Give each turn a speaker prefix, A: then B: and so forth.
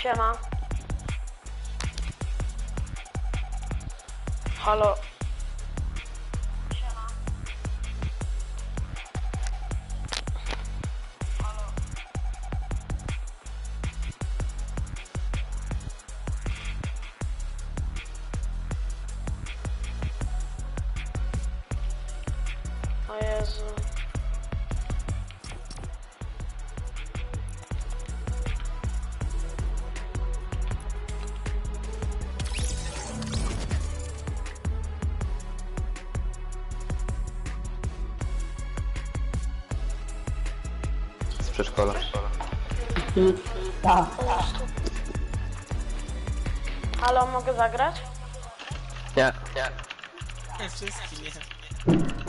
A: Siema. Halo. Siema. Halo. O Jezu.
B: Przedszkola.
C: Tak.
A: Halo, mogę zagrać?
B: Nie, nie.
D: Wszystkim nie.